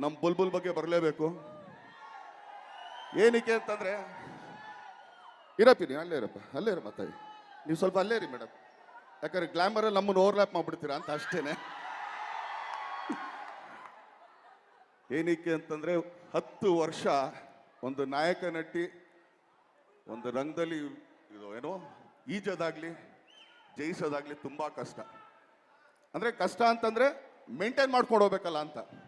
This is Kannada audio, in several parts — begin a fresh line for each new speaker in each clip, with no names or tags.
ನಮ್ಮ ಬುಲ್ಬುಲ್ ಬಗ್ಗೆ ಬರಲೇಬೇಕು. ಏನಕ್ಕೆ ಅಂತಂದ್ರೆ, ಇರಪ್ಪಿ ನೀವು ಅಲ್ಲೇ ಇರಪ್ಪ ಅಲ್ಲೇ ಇರಪ್ಪ ತಾಯಿ ನೀವು ಸ್ವಲ್ಪ ಅಲ್ಲೇ ರೀ ಮೇಡಮ್. ಯಾಕಂದ್ರೆ ಗ್ಲಾಮರಲ್ಲಿ ನಮ್ಮನ್ನು ಓವರ್ಲ್ಯಾಪ್ ಮಾಡ್ಬಿಡ್ತೀರಾ ಅಂತ ಅಷ್ಟೇನೆ. ಏನಕ್ಕೆ ಅಂತಂದ್ರೆ, ಹತ್ತು ವರ್ಷ ಒಂದು ನಾಯಕ ನಟಿ, ಒಂದು ರಂಗದಲ್ಲಿ ಇದು ಏನೋ, ಈಜೋದಾಗಲಿ, ಜಯಿಸೋದಾಗ್ಲಿ ತುಂಬಾ ಕಷ್ಟ. ಅಂದ್ರೆ ಕಷ್ಟ ಅಂತಂದ್ರೆ ಮೇಂಟೈನ್ ಮಾಡ್ಕೊಂಡು ಹೋಗ್ಬೇಕಲ್ಲ ಅಂತ.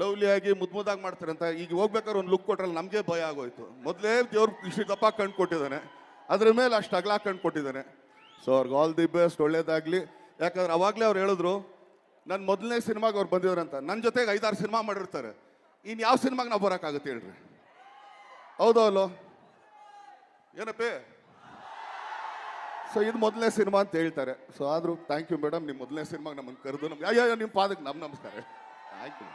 ಲವ್ಲಿಯಾಗಿ ಮುದ್ ಮುದ್ದಾಗಿ ಮಾಡ್ತಾರೆ ಅಂತ ಈಗ ಹೋಗ್ಬೇಕಾದ್ರೆ ಒಂದು ಲುಕ್ ಕೊಟ್ರಲ್ಲ ನಮಗೆ ಭಯ ಆಗೋಯ್ತು. ಮೊದಲೇ ದೇವ್ರು ಇಷ್ಟು ದಪ್ಪ ಕಣ್ಣು ಕೊಟ್ಟಿದ್ದಾನೆ. ಅದ್ರ ಮೇಲೆ ಅಷ್ಟು ಅಗಲ ಕಣ್ಣು ಕೊಟ್ಟಿದ್ದಾನೆ. ಸೊ ಅವ್ರಿಗೆ ಆಲ್ ದಿ ಬೆಸ್ಟ್ ಒಳ್ಳೇದಾಗಲಿ. ಯಾಕಂದ್ರೆ ಅವಾಗಲೇ ಅವ್ರು ಹೇಳಿದ್ರು ನನ್ನ ಮೊದಲನೇ ಸಿನಿಮಾಗೆ ಅವ್ರು ಅಂತ. ನನ್ನ ಜೊತೆಗೆ ಐದಾರು ಸಿನಿಮಾ ಮಾಡಿರ್ತಾರೆ. ಇನ್ನು ಯಾವ ಸಿನಿಮಾಗೆ ನಾವು ಬರೋಕ್ಕಾಗುತ್ತೆ ಹೇಳ್ರಿ? ಹೌದೋ ಅಲ್ಲೋ ಏನಪ್ಪೇ? ಸೊ ಇದು ಮೊದಲನೇ ಸಿನಿಮಾ ಅಂತ ಹೇಳ್ತಾರೆ. ಸೊ ಆದರೂ ಥ್ಯಾಂಕ್ ಯು ಮೇಡಮ್ ನಿಮ್ಮ ಮೊದಲನೇ ಸಿನಿಮಾಗೆ ನಮ್ಮನ್ನು ಕರೆದು ನಮ್ಗೆ ಅಯ್ಯೋ ನಿಮ್ಮ ಪಾದಕ್ಕೆ ನಮ್ಮ ನಮಸ್ಕಾರ. Thank you